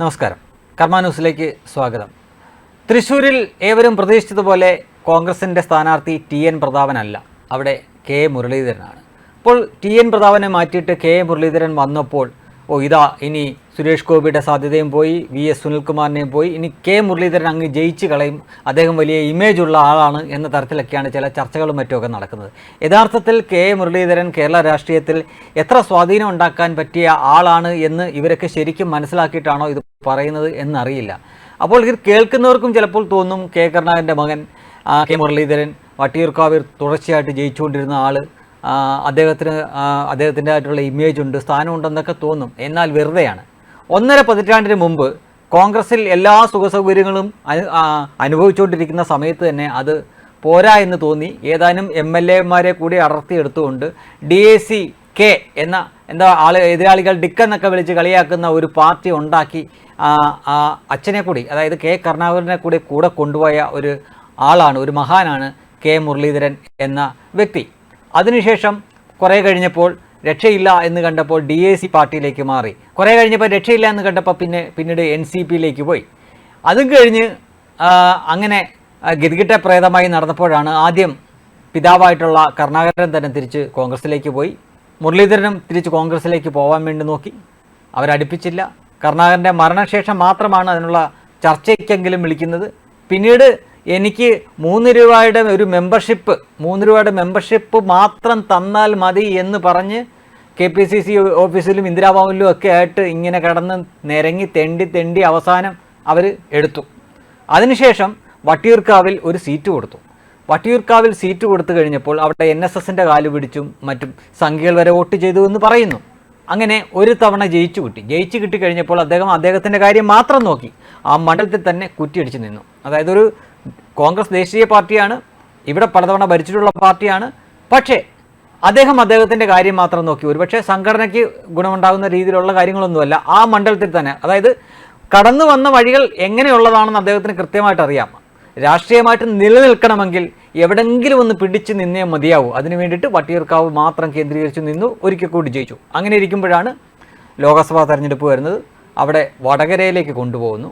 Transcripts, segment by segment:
നമസ്കാരം. കർമ്മ ന്യൂസിലേക്ക് സ്വാഗതം. തൃശ്ശൂരിൽ ഏവരും പ്രതീക്ഷിച്ചതുപോലെ കോൺഗ്രസിന്റെ സ്ഥാനാർത്ഥി ടി എൻ പ്രതാപനല്ല. അവിടെ കെ മുരളീധരനാണ്. അപ്പോൾ ടി എൻ പ്രതാപനെ മാറ്റിയിട്ട് കെ മുരളീധരൻ വന്നപ്പോൾ ഓ ഇതാ ഇനി സുരേഷ് ഗോപിയുടെ സാധ്യതയും പോയി വി എസ് സുനിൽകുമാറിനെയും പോയി. ഇനി കെ മുരളീധരൻ അങ്ങ് ജയിച്ച് കളയും. അദ്ദേഹം വലിയ ഇമേജ് ഉള്ള ആളാണ് എന്ന തരത്തിലൊക്കെയാണ് ചില ചർച്ചകളും മറ്റുമൊക്കെ നടക്കുന്നത്. യഥാർത്ഥത്തിൽ കെ മുരളീധരൻ കേരള രാഷ്ട്രീയത്തിൽ എത്ര സ്വാധീനം ഉണ്ടാക്കാൻ പറ്റിയ ആളാണ് എന്ന് ഇവരൊക്കെ ശരിക്കും മനസ്സിലാക്കിയിട്ടാണോ ഇത് പറയുന്നത് എന്നറിയില്ല. അപ്പോൾ ഇത് കേൾക്കുന്നവർക്കും ചിലപ്പോൾ തോന്നും കെ കരുണാകരന്റെ മകൻ കെ മുരളീധരൻ വട്ടിയൂർക്കാവിൽ തുടർച്ചയായിട്ട് ജയിച്ചുകൊണ്ടിരുന്ന ആൾ അദ്ദേഹത്തിന് അദ്ദേഹത്തിന്റെ ആയിട്ടുള്ള ഇമേജ് ഉണ്ട് സ്ഥാനമുണ്ടെന്നൊക്കെ തോന്നും. എന്നാൽ വെറുതെയാണ്. ഒന്നര പതിറ്റാണ്ടിന് മുമ്പ് കോൺഗ്രസിൽ എല്ലാ സുഖസൗകര്യങ്ങളും അനു അനുഭവിച്ചുകൊണ്ടിരിക്കുന്ന സമയത്ത് തന്നെ അത് പോരാ എന്ന് തോന്നി. ഏതാനും എം എൽ എമാരെ കൂടി അടർത്തിയെടുത്തുകൊണ്ട് ഡി എ സി കെ എന്ന എന്താ ആൾ എതിരാളികൾ ഡിക്കെന്നൊക്കെ വിളിച്ച് കളിയാക്കുന്ന ഒരു പാർട്ടി ഉണ്ടാക്കി അച്ഛനെ കൂടി അതായത് കെ കരുണാകരനെ കൂടി കൂടെ കൊണ്ടുപോയ ഒരു ആളാണ് ഒരു മഹാനാണ് കെ മുരളീധരൻ എന്ന വ്യക്തി. അതിനുശേഷം കുറേ കഴിഞ്ഞപ്പോൾ രക്ഷയില്ല എന്ന് കണ്ടപ്പോൾ ഡി എ സി പാർട്ടിയിലേക്ക് മാറി. കുറേ കഴിഞ്ഞപ്പോൾ രക്ഷയില്ല എന്ന് കണ്ടപ്പോൾ പിന്നെ പിന്നീട് എൻ സി പിയിലേക്ക് പോയി. അതും കഴിഞ്ഞ് അങ്ങനെ ഗതികെട്ട പ്രേതമായി നടന്നപ്പോഴാണ് ആദ്യം പിതാവായിട്ടുള്ള കർണാകരൻ തന്നെ തിരിച്ച് കോൺഗ്രസിലേക്ക് പോയി. മുരളീധരനും തിരിച്ച് കോൺഗ്രസിലേക്ക് പോകാൻ വേണ്ടി നോക്കി. അവരടുപ്പിച്ചില്ല. കരുണാകരന്റെ മരണശേഷം മാത്രമാണ് അതിനുള്ള ചർച്ചയ്ക്കെങ്കിലും വിളിക്കുന്നത്. പിന്നീട് എനിക്ക് മൂന്ന് രൂപയുടെ ഒരു മെമ്പർഷിപ്പ് മൂന്ന് രൂപയുടെ മെമ്പർഷിപ്പ് മാത്രം തന്നാൽ മതി എന്ന് പറഞ്ഞ് കെ പി സി സി ഓഫീസിലും ഇന്ദിരാഭവനിലും ഒക്കെ ആയിട്ട് ഇങ്ങനെ കിടന്ന് നിരങ്ങി തെണ്ടി തെണ്ടി അവസാനം അവർ എടുത്തു. അതിനുശേഷം വട്ടിയൂർക്കാവിൽ ഒരു സീറ്റ് കൊടുത്തു. വട്ടിയൂർക്കാവിൽ സീറ്റ് കൊടുത്തു കഴിഞ്ഞപ്പോൾ അവിടെ എൻ എസ് എസിന്റെ കാൽ പിടിച്ചും മറ്റും സംഖ്യകൾ വരെ വോട്ട് ചെയ്തു എന്ന് പറയുന്നു. അങ്ങനെ ഒരു തവണ ജയിച്ചു കിട്ടി. ജയിച്ചു കിട്ടി കഴിഞ്ഞപ്പോൾ അദ്ദേഹം അദ്ദേഹത്തിന്റെ കാര്യം മാത്രം നോക്കി. ആ മണ്ഡലത്തിൽ തന്നെ കുറ്റിയടിച്ച് നിന്നു. അതായത് ഒരു കോൺഗ്രസ് ദേശീയ പാർട്ടിയാണ് ഇവിടെ പലതവണ ഭരിച്ചിട്ടുള്ള പാർട്ടിയാണ്. പക്ഷേ അദ്ദേഹം അദ്ദേഹത്തിന്റെ കാര്യം മാത്രം നോക്കി. ഒരുപക്ഷെ സംഘടനയ്ക്ക് ഗുണമുണ്ടാകുന്ന രീതിയിലുള്ള കാര്യങ്ങളൊന്നുമല്ല. ആ മണ്ഡലത്തിൽ തന്നെ അതായത് കടന്നു വന്ന വഴികൾ എങ്ങനെയുള്ളതാണെന്ന് അദ്ദേഹത്തിന് കൃത്യമായിട്ട് അറിയാം. രാഷ്ട്രീയമായിട്ട് നിലനിൽക്കണമെങ്കിൽ എവിടെങ്കിലും ഒന്ന് പിടിച്ച് നിന്നേ മതിയാവൂ. അതിനു വേണ്ടിയിട്ട് വട്ടിയൂർക്കാവ് മാത്രം കേന്ദ്രീകരിച്ച് നിന്നു ഒരിക്കൽ കൂടി ജയിച്ചു. അങ്ങനെ ഇരിക്കുമ്പോഴാണ് ലോക്സഭാ തെരഞ്ഞെടുപ്പ് വരുന്നത്. അവിടെ വടകരയിലേക്ക് കൊണ്ടുപോകുന്നു.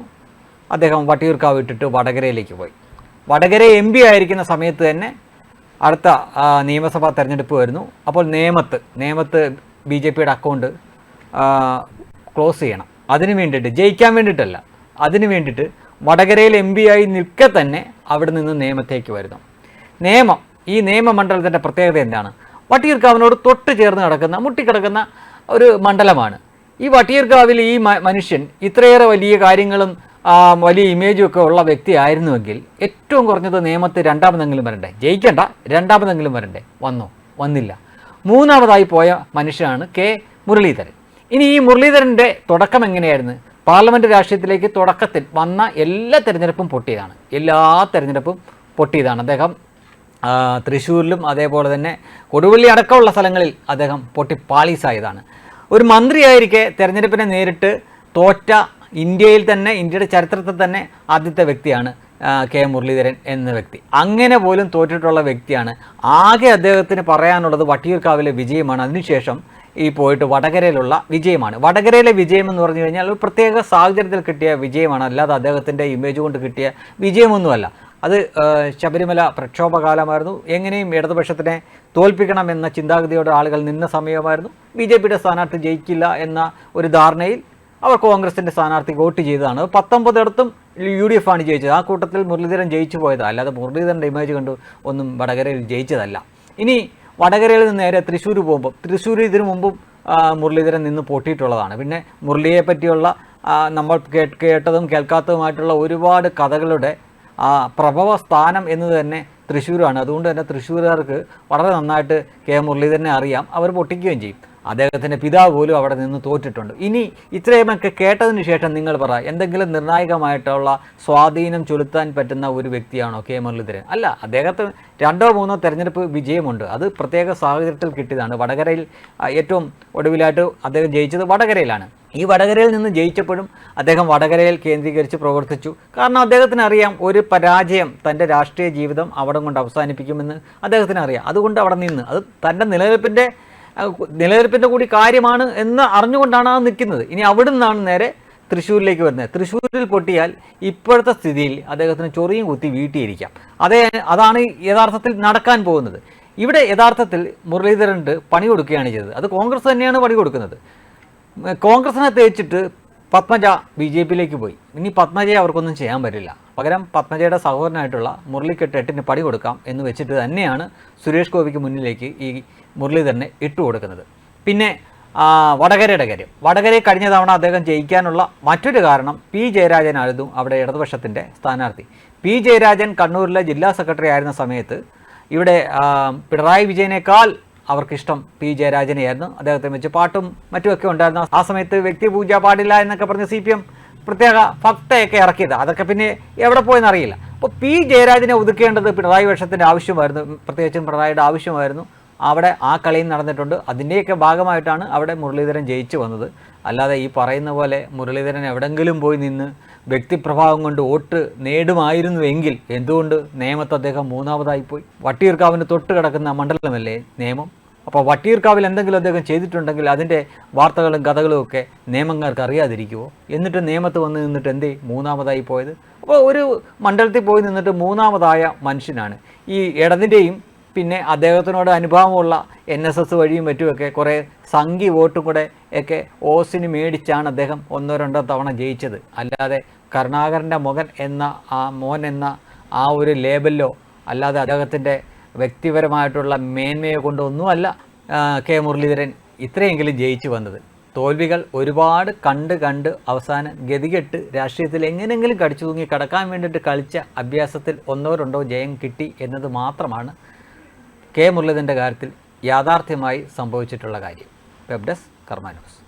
അദ്ദേഹം വട്ടിയൂർക്കാവ് ഇട്ടിട്ട് വടകരയിലേക്ക് പോയി. വടകര എം പി ആയിരിക്കുന്ന സമയത്ത് തന്നെ അടുത്ത നിയമസഭാ തെരഞ്ഞെടുപ്പ് വരുന്നു. അപ്പോൾ നേമത്ത് നേമത്ത് ബി ജെ പിയുടെ അക്കൗണ്ട് ക്ലോസ് ചെയ്യണം. അതിന് വേണ്ടിയിട്ട് ജയിക്കാൻ വേണ്ടിയിട്ടല്ല അതിന് വേണ്ടിയിട്ട് വടകരയിൽ എം പി ആയി നിൽക്കെ തന്നെ അവിടെ നിന്ന് നിയമത്തേക്ക് വരുന്നു. നിയമം ഈ നിയമമണ്ഡലത്തിന്റെ പ്രത്യേകത എന്താണ്? വട്ടിയൂർക്കാവിനോട് തൊട്ട് ചേർന്ന് കിടക്കുന്ന മുട്ടിക്കിടക്കുന്ന ഒരു മണ്ഡലമാണ്. ഈ വട്ടിയൂർക്കാവിൽ ഈ മനുഷ്യൻ ഇത്രയേറെ വലിയ കാര്യങ്ങളും വലിയ ഇമേജും ഒക്കെ ഉള്ള വ്യക്തിയായിരുന്നുവെങ്കിൽ ഏറ്റവും കുറഞ്ഞത് നിയമത്തിൽ രണ്ടാമതെങ്കിലും വരണ്ടേ? ജയിക്കണ്ട. രണ്ടാമതെങ്കിലും വരണ്ടേ? വന്നോ? വന്നില്ല. മൂന്നാമതായി പോയ മനുഷ്യനാണ് കെ മുരളീധരൻ. ഇനി ഈ മുരളീധരന്റെ തുടക്കം എങ്ങനെയായിരുന്നു? പാർലമെന്റ് രാഷ്ട്രീയത്തിലേക്ക് തുടക്കത്തിൽ വന്ന എല്ലാ തിരഞ്ഞെടുപ്പും പൊട്ടിയതാണ്. എല്ലാ തിരഞ്ഞെടുപ്പും പൊട്ടിയതാണ്. അദ്ദേഹം ആ, തൃശ്ശൂരിലും അതേപോലെ തന്നെ കൊടുവള്ളി അടക്കമുള്ള സ്ഥലങ്ങളിൽ അദ്ദേഹം പൊട്ടി പാളീസായതാണ്. ഒരു മന്ത്രിയായിരിക്കെ തെരഞ്ഞെടുപ്പിനെ നേരിട്ട് തോറ്റ ഇന്ത്യയിൽ തന്നെ ഇന്ത്യയുടെ ചരിത്രത്തിൽ തന്നെ ആദ്യത്തെ വ്യക്തിയാണ് കെ മുരളീധരൻ എന്ന വ്യക്തി. അങ്ങനെ പോലും തോറ്റിട്ടുള്ള വ്യക്തിയാണ്. ആകെ അദ്ദേഹത്തിന് പറയാനുള്ളത് വട്ടിയൂർക്കാവിലെ വിജയമാണ്. അതിനുശേഷം ഈ പോയിട്ട് വടകരയിലുള്ള വിജയമാണ്. വടകരയിലെ വിജയം എന്ന് പറഞ്ഞു കഴിഞ്ഞാൽ ഒരു പ്രത്യേക സാഹചര്യത്തിൽ കിട്ടിയ വിജയമാണ്. അല്ലാതെ അദ്ദേഹത്തിന്റെ ഇമേജ് കൊണ്ട് കിട്ടിയ വിജയമൊന്നുമല്ല. അത് ശബരിമല പ്രക്ഷോഭകാലമായിരുന്നു. എങ്ങനെയും ഇടതുപക്ഷത്തിനെ തോൽപ്പിക്കണം എന്ന ചിന്താഗതിയോടെ ആളുകൾ നിന്ന സമയമായിരുന്നു. ബി ജെ പിയുടെ സ്ഥാനാർത്ഥി ജയിക്കില്ല എന്ന ഒരു ധാരണയിൽ അവർ കോൺഗ്രസിന്റെ സ്ഥാനാർത്ഥി വോട്ട് ചെയ്തതാണ്. പത്തൊമ്പതിടത്തും യു ഡി എഫ് ആണ് ജയിച്ചത്. ആ കൂട്ടത്തിൽ മുരളീധരൻ ജയിച്ചു പോയത്. അല്ലാതെ മുരളീധരന്റെ ഇമേജ് കണ്ട് ഒന്നും വടകരയിൽ ജയിച്ചതല്ല. ഇനി വടകരയിൽ നിന്ന് നേരെ തൃശ്ശൂർ പോകുമ്പോൾ തൃശ്ശൂർ ഇതിനു മുമ്പും മുരളീധരൻ നിന്ന് പൊട്ടിയിട്ടുള്ളതാണ്. പിന്നെ മുരളിയെ പറ്റിയുള്ള നമ്മൾ കേട്ടതും കേൾക്കാത്തതുമായിട്ടുള്ള ഒരുപാട് കഥകളുടെ പ്രഭവ സ്ഥാനം എന്ന് തന്നെ തൃശ്ശൂരാണ്. അതുകൊണ്ട് തന്നെ തൃശ്ശൂരുകാർക്ക് വളരെ നന്നായിട്ട് കെ മുരളീധരനെ അറിയാം. അവർ പൊട്ടിക്കുകയും ചെയ്യും. അദ്ദേഹത്തിന്റെ പിതാവ് പോലും അവിടെ നിന്ന് തോറ്റിട്ടുണ്ട്. ഇനി ഇത്രയുമൊക്കെ കേട്ടതിന് ശേഷം നിങ്ങൾ പറ എന്തെങ്കിലും നിർണായകമായിട്ടുള്ള സ്വാധീനം ചെലുത്താൻ പറ്റുന്ന ഒരു വ്യക്തിയാണോ കെ മുരളീധരൻ? അല്ല അദ്ദേഹത്തിന് രണ്ടോ മൂന്നോ തെരഞ്ഞെടുപ്പ് വിജയമുണ്ട്. അത് പ്രത്യേക സാഹചര്യത്തിൽ കിട്ടിയതാണ്. വടകരയിൽ ഏറ്റവും ഒടുവിലായിട്ട് അദ്ദേഹം ജയിച്ചത് വടകരയിലാണ്. ഈ വടകരയിൽ നിന്ന് ജയിച്ചപ്പോഴും അദ്ദേഹം വടകരയിൽ കേന്ദ്രീകരിച്ച് പ്രവർത്തിച്ചു. കാരണം അദ്ദേഹത്തിന് അറിയാം ഒരു പരാജയം തന്റെ രാഷ്ട്രീയ ജീവിതം അവിടെ കൊണ്ട് അവസാനിപ്പിക്കുമെന്ന് അദ്ദേഹത്തിന് അറിയാം അതുകൊണ്ട് അവിടെ നിന്ന് അത് തന്റെ നിലനിൽപ്പിന്റെ നിലനിൽപ്പിന്റെ കൂടി കാര്യമാണ് എന്ന് അറിഞ്ഞുകൊണ്ടാണ് ആ നിൽക്കുന്നത്. ഇനി അവിടെ നിന്നാണ് നേരെ തൃശ്ശൂരിലേക്ക് വരുന്നത്. തൃശ്ശൂരിൽ പൊട്ടിയാൽ ഇപ്പോഴത്തെ സ്ഥിതിയിൽ അദ്ദേഹത്തിന് ചൊറിയും കുത്തി വീട്ടിയിരിക്കാം. അതേ അതാണ് യഥാർത്ഥത്തിൽ നടക്കാൻ പോകുന്നത്. ഇവിടെ യഥാർത്ഥത്തിൽ മുരളീധരന്റെ പണി കൊടുക്കുകയാണ് ചെയ്തത്. അത് കോൺഗ്രസ് തന്നെയാണ് പണി കൊടുക്കുന്നത് കോൺഗ്രസിനെ തേച്ചിട്ട് പത്മജ ബി ജെ പിയിലേക്ക് പോയി. ഇനി പത്മജയെ അവർക്കൊന്നും ചെയ്യാൻ പറ്റില്ല. പകരം പത്മജയുടെ സഹോദരനായിട്ടുള്ള മുരളിക്കെട്ട് എട്ടിന് പടി കൊടുക്കാം എന്ന് വെച്ചിട്ട് തന്നെയാണ് സുരേഷ് ഗോപിക്ക് മുന്നിലേക്ക് ഈ മുരളീധരനെ ഇട്ട് കൊടുക്കുന്നത്. പിന്നെ വടകരയുടെ കാര്യം. വടകരയെ കഴിഞ്ഞ തവണ അദ്ദേഹം ജയിക്കാനുള്ള മറ്റൊരു കാരണം പി ജയരാജനായിരുന്നു അവിടെ ഇടതുപക്ഷത്തിന്റെ സ്ഥാനാർത്ഥി. പി ജയരാജൻ കണ്ണൂരിലെ ജില്ലാ സെക്രട്ടറി ആയിരുന്ന സമയത്ത് ഇവിടെ പിണറായി വിജയനേക്കാൾ അവർക്കിഷ്ടം പി ജയരാജനെയായിരുന്നു അദ്ദേഹത്തെ വെച്ച് പാട്ടും മറ്റുമൊക്കെ ഉണ്ടായിരുന്നു. ആ സമയത്ത് വ്യക്തി പൂജ പാടില്ല എന്നൊക്കെ പറഞ്ഞ് സി പി എം പ്രത്യേക ഭക്തയൊക്കെ ഇറക്കിയത്. അതൊക്കെ പിന്നെ എവിടെ പോയെന്ന് അറിയില്ല. അപ്പോൾ പി ജയരാജനെ ഒതുക്കേണ്ടത് പിണറായി വേഷത്തിന്റെ ആവശ്യമായിരുന്നു. പ്രത്യേകിച്ചും പിണറായിയുടെ ആവശ്യമായിരുന്നു. അവിടെ ആ കളിയും നടന്നിട്ടുണ്ട്. അതിന്റെയൊക്കെ ഭാഗമായിട്ടാണ് അവിടെ മുരളീധരൻ ജയിച്ചു വന്നത്. അല്ലാതെ ഈ പറയുന്ന പോലെ മുരളീധരൻ എവിടെങ്കിലും പോയി നിന്ന് വ്യക്തിപ്രഭാവം കൊണ്ട് വോട്ട് നേടുമായിരുന്നുവെങ്കിൽ എന്തുകൊണ്ട് നേമത്ത് അദ്ദേഹം മൂന്നാമതായി പോയി വട്ടിയൂർക്കാവിന് തൊട്ട് കിടക്കുന്ന മണ്ഡലമല്ലേ നിയമം അപ്പോൾ വട്ടിയൂർക്കാവിൽ എന്തെങ്കിലും അദ്ദേഹം ചെയ്തിട്ടുണ്ടെങ്കിൽ അതിന്റെ വാർത്തകളും കഥകളും ഒക്കെ നിയമങ്ങൾക്ക് അറിയാതിരിക്കുമോ എന്നിട്ട് നിയമത്ത് വന്ന് നിന്നിട്ട് എന്തേ മൂന്നാമതായി പോയത്? അപ്പോൾ ഒരു മണ്ഡലത്തിൽ പോയി നിന്നിട്ട് മൂന്നാമതായ മനുഷ്യനാണ്. ഈ ഇടതിന്റെയും പിന്നെ അദ്ദേഹത്തിനോട് അനുഭവമുള്ള എൻ എസ് എസ് വഴിയും മറ്റുമൊക്കെ കുറേ സംഘി വോട്ടും കൂടെ ഒക്കെ ഓസിന് മേടിച്ചാണ് അദ്ദേഹം ഒന്നോ രണ്ടോ തവണ ജയിച്ചത്. അല്ലാതെ കരുണാകരന്റെ മകൻ എന്ന ആ മോൻ എന്ന ആ ഒരു ലേബലിലോ അല്ലാതെ അദ്ദേഹത്തിന്റെ വ്യക്തിപരമായിട്ടുള്ള മേന്മയെ കൊണ്ടൊന്നുമല്ല കെ മുരളീധരൻ ഇത്രയെങ്കിലും ജയിച്ചു വന്നത്. തോൽവികൾ ഒരുപാട് കണ്ട് കണ്ട് അവസാനം ഗതികെട്ട് രാഷ്ട്രീയത്തിൽ എങ്ങനെയെങ്കിലും കടിച്ചു തൂങ്ങി കടക്കാൻ വേണ്ടിയിട്ട് കളിച്ച അഭ്യാസത്തിൽ ഒന്നോ രണ്ടോ ജയം കിട്ടി എന്നത് മാത്രമാണ് കെ മുരളീധരന്റെ കാര്യത്തിൽ യാഥാർത്ഥ്യമായി സംഭവിച്ചിട്ടുള്ള കാര്യം. Web desk Karma news.